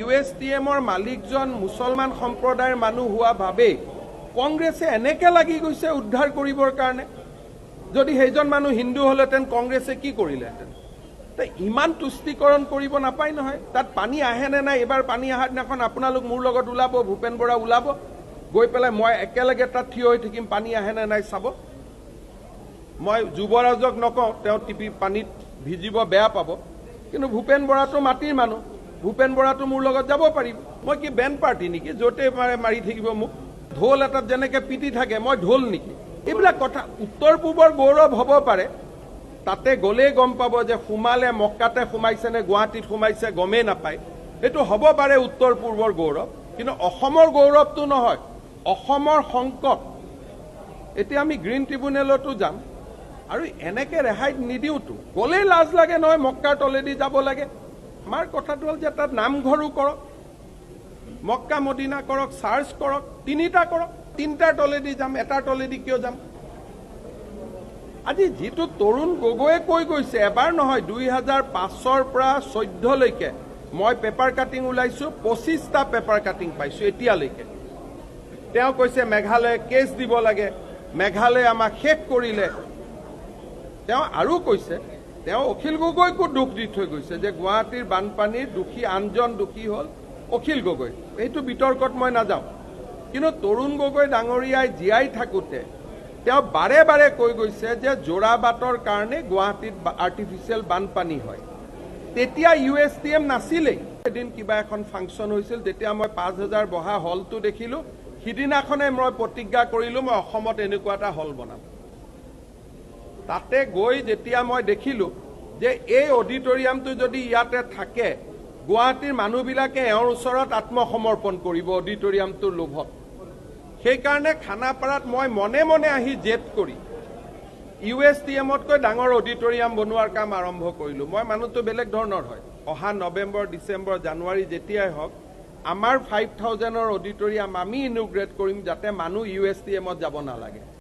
U S T এমৰ মালিকজন মুছলমান সম্প্ৰদায়ৰ মানুহ হোৱা ভাৱেই কংগ্ৰেছে এনেকে লাগি গৈছে উদ্ধাৰ কৰিবৰ কাৰণে। যদি সেইজন মানুহ হিন্দু হ'লহেঁতেন কংগ্ৰেছে কি কৰিলেহেঁতেন? ইমান তুষ্টিকৰণ কৰিব নাপায় নহয়। তাত পানী আহে নে নাই? এইবাৰ পানী অহাৰ দিনাখন আপোনালোক মোৰ লগত ওলাব ভূপেন বৰা ওলাব। গৈ পেলাই মই একেলগে তাত থিয় হৈ থাকিম পানী আহে নে নাই চাব। মই যুৱৰাজক নকওঁ তেওঁ টিপি পানীত ভিজিব বেয়া পাব। কিন্তু ভূপেন বৰাটো মাটিৰ মানুহ। ভূপেন বৰাটো মোৰ লগত যাব পাৰিব। মই কি বেণ্ড পাৰ্টি নেকি য'তে মাৰে থাকিব মোক। ঢোল এটাত যেনেকে পিটি থাকে মই ঢোল নেকি। এইবিলাক কথা উত্তৰ পূবৰ গৌৰৱ হ'ব পাৰে। তাতে গ'লেই গম পাব যে সোমালে মক্কাতে সোমাইছে নে গুৱাহাটীত সোমাইছে গমেই নাপায়। এইটো হ'ব পাৰে উত্তৰ পূৰ্বৰ গৌৰৱ কিন্তু অসমৰ গৌৰৱটো নহয়। অসমৰ সংকট। এতিয়া আমি গ্ৰীণ ট্ৰিবিউনেলতো যাম আৰু এনেকে ৰেহাই নিদিওঁতো। গ'লেই লাজ লাগে নহয় মক্কাৰ তলেদি যাব লাগে। আমাৰ কথাটো হ'ল যে তাত নামঘৰো কৰক মক্কা মদিনা কৰক চাৰ্চ কৰক তিনিটা কৰক তিনিটাৰ তলেদি যাম এটাৰ তলেদি কিয় যাম? আজি যিটো তৰুণ গগৈয়ে কৈ গৈছে এবাৰ নহয় দুই হাজাৰ পাঁচৰ পৰা চৈধ্যলৈকে মই পেপাৰ কাটিং ওলাইছো পঁচিছটা পেপাৰ কাটিং পাইছো এতিয়ালৈকে। তেওঁ কৈছে মেঘালয়ে কেছ দিব লাগে মেঘালয়ে আমাক শেষ কৰিলে। তেওঁ আৰু কৈছে তেওঁ অখিল গগৈকো দুখ দি থৈ গৈছে যে গুৱাহাটীৰ বানপানীৰ দোষী আনজন দোষী হ'ল অখিল গগৈ। এইটো বিতৰ্কত মই নাযাওঁ। কিন্তু তৰুণ গগৈ ডাঙৰীয়াই জীয়াই থাকোঁতে তেওঁ বাৰে বাৰে কৈ গৈছে যে যোৰাবাটৰ কাৰণে গুৱাহাটীত আৰ্টিফিচিয়েল বানপানী হয়। তেতিয়া ইউ এছ টি এম নাছিলেই। এদিন কিবা এখন ফাংচন হৈছিল তেতিয়া মই পাঁচ হাজাৰ বহা হলটো দেখিলোঁ। সিদিনাখনে মই প্ৰতিজ্ঞা কৰিলোঁ মই অসমত এনেকুৱা এটা হল বনাম। তাতে গৈ যেতিয়া মই দেখিলোঁ যে এই অডিটৰিয়ামটো যদি ইয়াতে থাকে গুৱাহাটীৰ মানুহবিলাকে এওঁৰ ওচৰত আত্মসমৰ্পণ কৰিব অডিটৰিয়ামটোৰ লোভত। সেইকাৰণে খানাপাৰাত মই মনে মনে আহি জেদ কৰি ইউ এছ টি এমতকৈ ডাঙৰ অডিটৰিয়াম বনোৱাৰ কাম আৰম্ভ কৰিলোঁ। মই মানুহটো বেলেগ ধৰণৰ হয়। অহা নৱেম্বৰ ডিচেম্বৰ জানুৱাৰী যেতিয়াই হওক আমাৰ ফাইভ থাউজেণ্ডৰ অডিটৰিয়াম আমি ইনোগ্ৰেট কৰিম যাতে মানুহ ইউ এছ টি এমত যাব নালাগে।